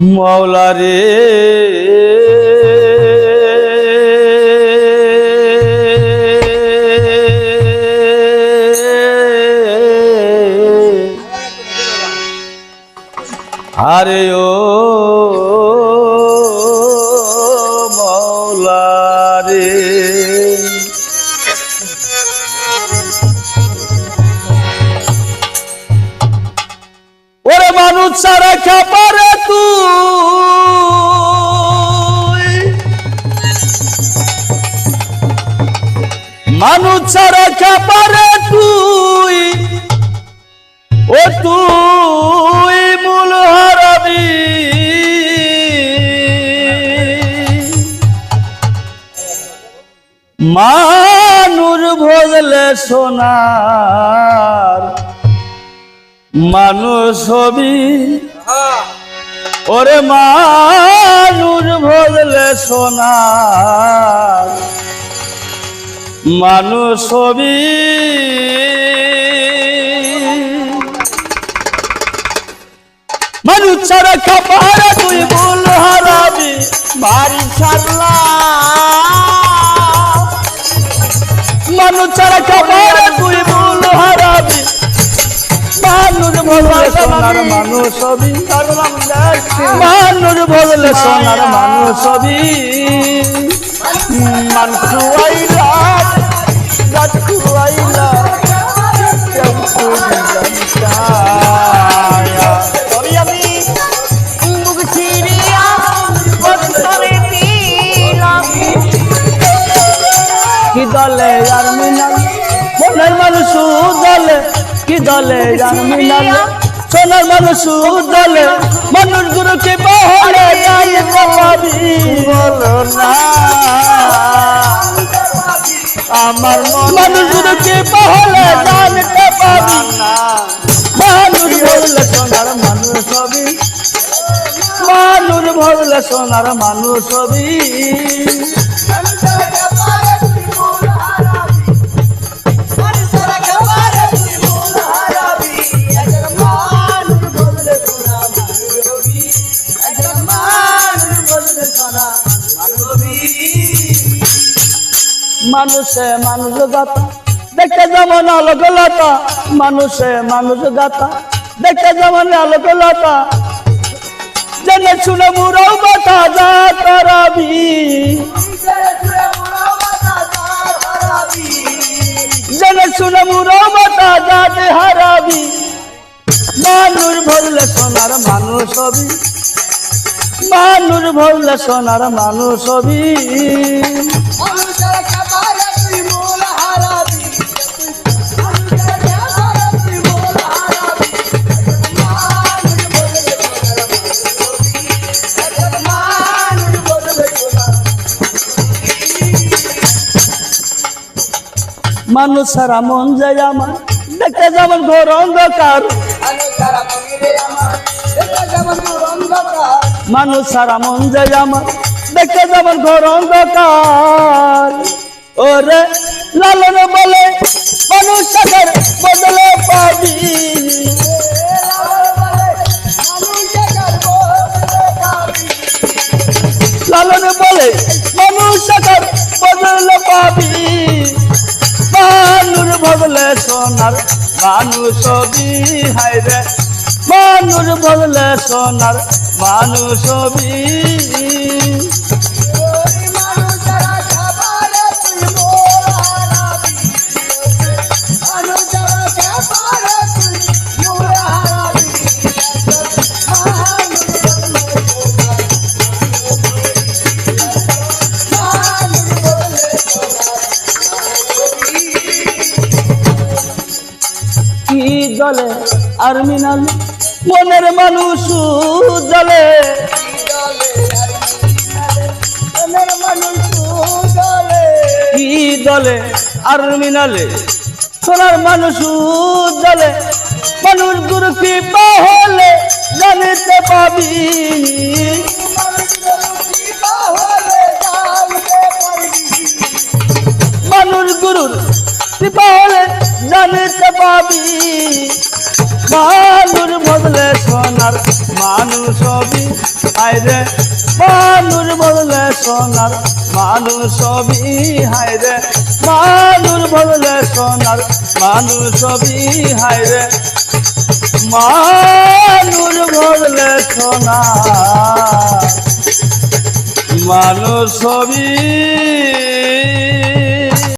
মৌলা রে। আরে ও মৌলা রে। ওরে মানুষ সারা খাবারে মানুষ সারা খাবারে তুই ও তুই মূল হারাবি মানুষ ভজলে সোনার মানুষ হবি। ওরে মানুষ ভজলে সোনার মানুষ হবি। মানুষ ছাড়া খাবার তুই ভুল হারাবি, বাড়ি ছাড়লা। মানুষ ছাড়া খাবার তুই ভুল হারাবি, মানুষ সোনার মানুষ মানুষ ভজলে সোনার মানুষ মানুষ কি দলে আর মিনাল মনের মানুষ দলে কি দলে আর মিনাল সোনার মানুষ দলে মানুষ গুরুকে বহলে জানতে পাবি বলো না। আমার মানুষ গুরুকে পাবি মানুষ বললে সোনার মানুষ হবি। মানুষ বললে সোনার মানুষ হবি। মানুষে মানুষ গাতা দেখতে যেমন আলোকলতা, মানুষে মানুষ গাতা দেখতে যেমন আলোকলতা, জেনে শুনে মুরাও বাতা যা তারাবি জেনে শুনে মুরাও বাতা যা হারাবি। মানুষ ভরলে সোনার মানুষ হবি। মানুষ ভরলে সোনার মানুষ হবি। মানুষ সারা মন যায় আমার। দেখতে যেমন ঘোর অন্ধকার। মানুষ সারা মন যায় আমার। দেখতে যেমন ঘোর অন্ধকার। ওরে লালন বলে মানুষ সাগর বদলে পাবি। লালন বলে মানুষ সাগর বদলে পাবি। মানুষ রে মানুষ বদলে সোনার মানুষ হবি জলে আর মিনাল, মনের মানুষ জলে কি দলে। আর মিনালে, সোনার মানুষ জলে মানুষ গুরু কি হলে জানিতে পাবি মানুষ গুরুর কৃপা হলে জানিতে পাবি মানুষ বদলে সোনার মানুষ সবই হায়রে মানুষ বদলে সোনার মানুষ সবই হায়রে মানুষ বদলে সোনার মানুষ সবই হায়রে মানুষ বদলে সোনার মানুষ সবই